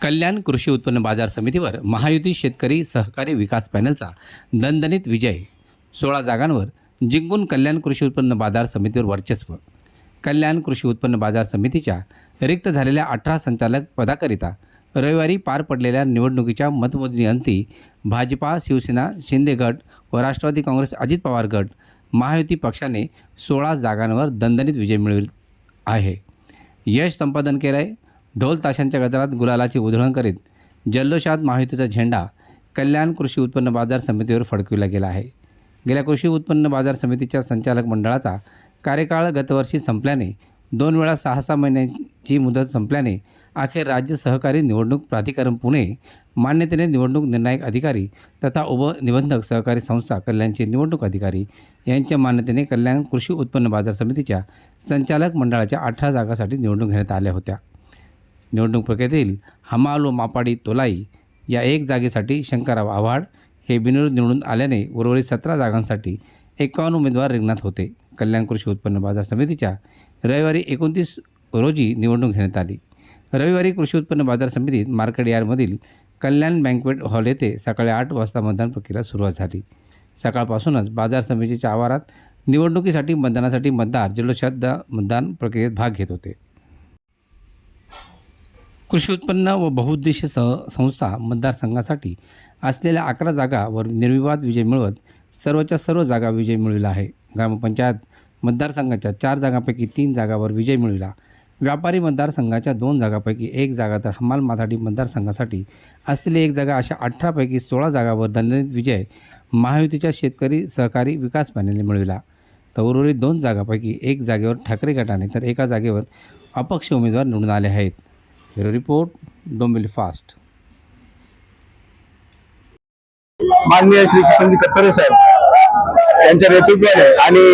कल्याण कृषी उत्पन्न बाजार समितीवर महायुती शेतकरी सहकारी विकास पॅनलचा दणदणीत विजय. सोळा जागांवर जिंकून कल्याण कृषी उत्पन्न बाजार समितीवर वर्चस्व. कल्याण कृषी उत्पन्न बाजार समितीच्या रिक्त झालेल्या अठरा संचालक पदाकरिता रविवारी पार पडलेल्या निवडणुकीच्या मतमोजणीअंती भाजपा शिवसेना शिंदे गट व राष्ट्रवादी काँग्रेस अजित पवार गट महायुती पक्षाने सोळा जागांवर दणदणीत विजय मिळविल आहे. यश संपादन केलं आहे ढोल ताशांच्या गजरात गुलालाची उधळण करीत जल्लोषात महायुतीचा झेंडा कल्याण कृषी उत्पन्न बाजार समितीवर फडकविला गेला आहे. गेल्या कृषी उत्पन्न बाजार समितीच्या संचालक मंडळाचा कार्यकाळ गतवर्षी संपल्याने दोन वेळा सहा सहा महिन्यांची मुदत संपल्याने अखेर राज्य सहकारी निवडणूक प्राधिकरण पुणे मान्यतेने निवडणूक निर्णायक अधिकारी तथा उपनिबंधक सहकारी संस्था कल्याणचे निवडणूक अधिकारी यांच्या मान्यतेने कल्याण कृषी उत्पन्न बाजार समितीच्या संचालक मंडळाच्या अठरा जागासाठी निवडणूक घेण्यात आल्या होत्या. निवडणूक प्रक्रियेतील हमालो मापाडी तोलाई या एक जागेसाठी शंकरराव आव्हाड हे बिनविरोध निवडून आल्याने उर्वरित सतरा जागांसाठी एकावन्न उमेदवार रिंगणात होते. कल्याण कृषी उत्पन्न बाजार समितीच्या रविवारी एकोणतीस रोजी निवडणूक घेण्यात आली. रविवारी कृषी उत्पन्न बाजार समितीत मार्केट यार्डमधील कल्याण बँकवेट हॉल येथे सकाळी आठ वाजता मतदान प्रक्रिया सुरुवात झाली. सकाळपासूनच बाजार समितीच्या आवारात निवडणुकीसाठी मतदानासाठी मतदार जल्लोषात मतदान प्रक्रियेत भाग घेत होते. कृषी उत्पन्न व बहुउद्देशीय सह संस्था मतदारसंघासाठी असलेल्या अकरा जागावर निर्विवाद विजय मिळवत सर्वच्या सर्व जागा विजय मिळविला आहे. ग्रामपंचायत मतदारसंघाच्या चार जागांपैकी तीन जागावर विजय मिळविला. व्यापारी मतदारसंघाच्या दोन जागापैकी एक जागा तर हमाल माथाडी मतदारसंघासाठी असलेली एक जागा अशा अठरापैकी सोळा जागावर दणदणीत विजय महायुतीच्या शेतकरी सहकारी विकास पॅनेलने मिळविला. तर उर्वरित दोन जागापैकी एक जागेवर ठाकरे गटाने तर एका जागेवर अपक्ष उमेदवार निवडून आले आहेत. ब्युरो रिपोर्ट डोंबिवली फास्ट माननीय श्री किशनजी कत्तरे साहेब यांच्या नेतृत्वाने आणि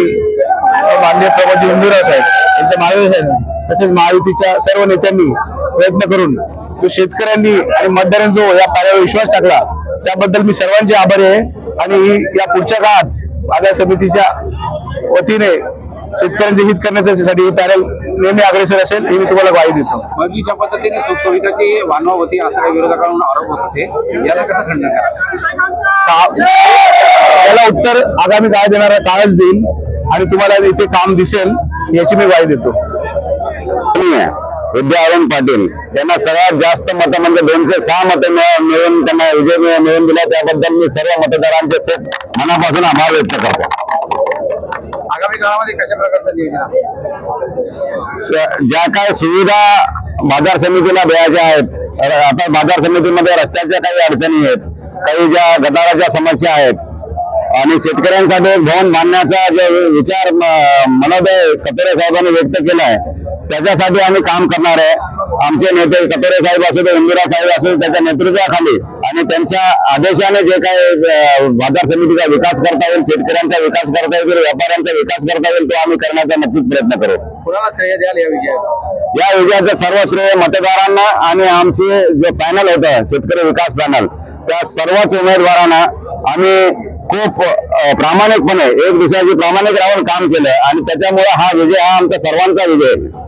माननीय प्रभाजी इंदुरा साहेब यांच्या मार्गदर्शन तसेच महायुतीच्या सर्व नेत्यांनी प्रयत्न करून जो शेतकऱ्यांनी आणि मतदारांनी जो या कार्यावर विश्वास टाकला त्याबद्दल मी सर्वांचे आभारी आहे. आणि ही या पुढच्या काळात बाजार समितीच्या वतीने शेतकऱ्यांचे हित करण्यासाठी हे पॅनल नेहमी अग्रेसर असेल ही मी तुम्हाला ग्वाही देतो. मग ज्या पद्धतीने सुखसुविधाची वानवा होती असं काही विरोधकांकडून आरोप होत होते. याला कसं खंडन करा? का- याला उत्तर आगामी काळ देणारा काळच देईल. आणि तुम्हाला इथे काम दिसेल याची मी ग्वाही देतो. विद्या अरुण पाटील यांना सगळ्यात जास्त मतं म्हणजे दोनशे सहा मतं मिळून त्यांना विजय मिळ- मिळवून दिला त्याबद्दल मी सर्व मतदारांचे खूप मनापासून आभार व्यक्त करतो. आगामी काळामध्ये कशा प्रकारचं नियोजन ज्या काय सुविधा बाजार समितीला द्यायच्या आहेत आता बाजार समितीमध्ये रस्त्याच्या काही अडचणी आहेत काही ज्या गटाराच्या समस्या आहेत आणि शेतकऱ्यांसाठी एक भवन बांधण्याचा जो विचार मनोदय कतोरे साहेबांनी व्यक्त केला आहे त्याच्यासाठी आम्ही काम करणार आहे. आमचे नेते कतोरे साहेब असू दे इंदिरा साहेब असो त्याच्या नेतृत्वाखाली आणि त्यांच्या आदेशाने जे काय बाजार समितीचा विकास करता येईल शेतकऱ्यांचा विकास करता येईल व्यापाऱ्यांचा विकास करता येईल तो आम्ही करण्याचा नक्कीच प्रयत्न करू. कुणाला श्रेय द्याल या विजयात या विजयाचं सर्व श्रेय मतदारांना आणि आमचे जे पॅनल होतं शेतकरी विकास पॅनल त्या सर्वच उमेदवारांना आम्ही खूप प्रामाणिकपणे एक दिवसाची प्रामाणिक राहून काम केलं आणि त्याच्यामुळे हा विजय हा आमचा सर्वांचा विजय. आहे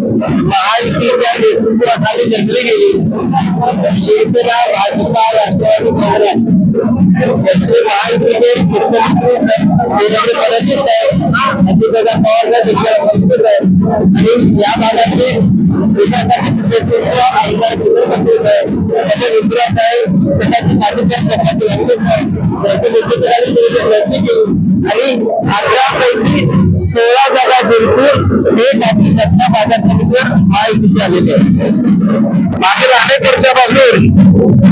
महायुतीच्या नेतृत्वाखाली घेतली गेली शिवसेना भाजपा राष्ट्रवादी काँग्रेस महायुतीचे मुख्यमंत्री फडणवीस साहेब अजितदादा पवार साहेब आहे. आणि या भागाचे विकासाचे नेतृत्व आमदार मुख्यमंत्री साहेब त्याचे मित्र साहेब त्यासाठी नेतृत्वाखाली प्रयत्न केली आणि पैकी सोळा जागा एक आपली सत्ता बाजार समितीवर महायुतीची आलेली आहे मागील अनेक वर्षापासून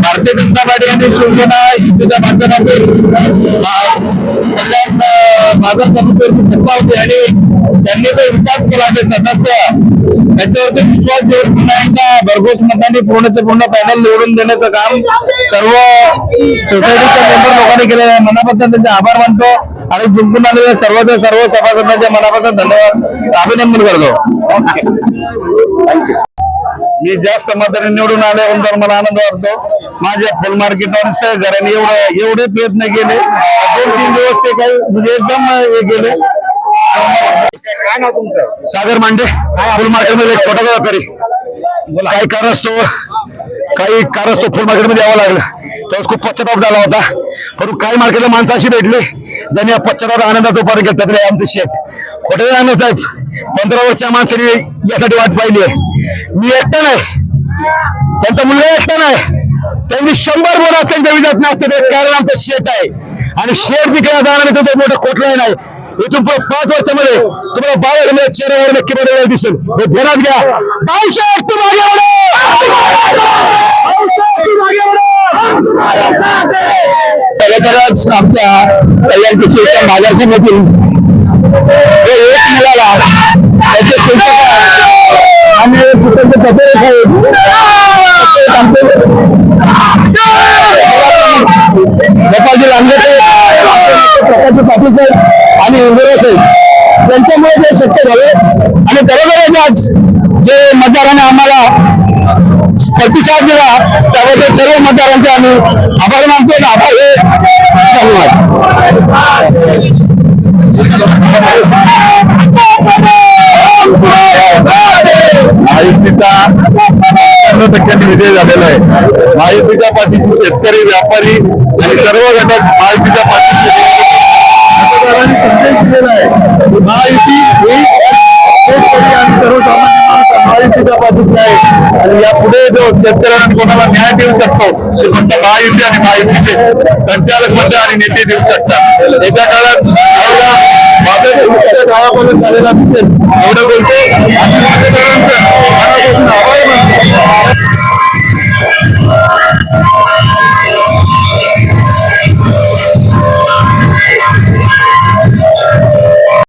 भारतीय जनता पार्टी आणि शिवसेना युतीच्या माध्यमातून कल्याण बाजार समितीवरची सत्ता होती आणि त्यांनी जो विकास केला ते सदस्य त्याच्यावरती विश्वास देऊन पुन्हा एकदा भरघोस मतांनी पूर्णचे पूर्ण पॅनल निवडून देण्याचं काम सर्व सोसायटीच्या मेंबर लोकांनी केलेलं आहे. मनापासून त्यांचे आभार मानतो. आणि जिंकून आलेल्या सर्वच्या सर्व सभासदांचे मनापासून धन्यवाद. अभिनंदन करतो. मी जास्त मताने निवडून आल्यानंतर मला आनंद वाटतो. माझ्या फुल मार्केटवर सहकार्याने एवढं एवढे प्रयत्न केले. दोन तीन दिवस ते काही म्हणजे एकदम हे केले. काय नाव तुमचं? सागर मांडे फुल मार्केटमध्ये एक छोटा व्यापारी. काही कारण असतो काही कारण असतो फुल मार्केटमध्ये यावं लागलं. त्यावेळेस खूप पश्चाताप झाला होता. परंतु काही मार्केटला माणसं अशी भेटली ज्यांनी या पश्चाताप आनंदाचा उपाय घेतला तरी आमचं शेत. खोटे अण्णा साहेब पंधरा वर्ष या माणसाने यासाठी वाट पाहिली आहे. मी एकटा नाही. त्यांचा मुलगा एकटा नाही. त्यांनी शंभर बोला त्यांच्या विधात नसतं ते कारण आमचं शेत आहे. आणि शेत विकल्या जाणार नाही तर मोठं कुठलंही नाही. इथून पाच वर्षामध्ये तुम्हाला बाहेर चेहऱ्यावर नक्की बदल दिसेल. हे ध्यानात घ्या. पावसाळ्यात तू मागे! पावसाळ्यात तू तरच आमच्या कल्याण कृषी उत्पन्न बाजार समितीतील एक मिळाला त्याचे शुल्क आणि कुटुंब साहेब प्रकाश पाटील साहेब आणि इंदिरा साहेब त्यांच्यामुळे ते शक्य झाले. आणि बरोबरच आज जे मतदारांनी आम्हाला प्रतिसाद दिला. त्याबद्दल सर्व मतदारांचे आम्ही आभार मानतो आणि आभार हे धन्यवाद. महायुतीचा शंभर टक्क्यांनी विजय झालेला आहे. महायुतीच्या पाठीशी शेतकरी व्यापारी आणि सर्व घटक महायुतीच्या पाठीशी. मतदारांनी संदेश दिलेला आहे. महायुती ही माणसं महायुतीच्या पाठीशी आहे आणि यापुढे जो शेतकऱ्यांना कोणाला न्याय देऊ शकतो ते फक्त महायुती आणि महायुतीचे संचालक मंडळ आणि नेते देऊ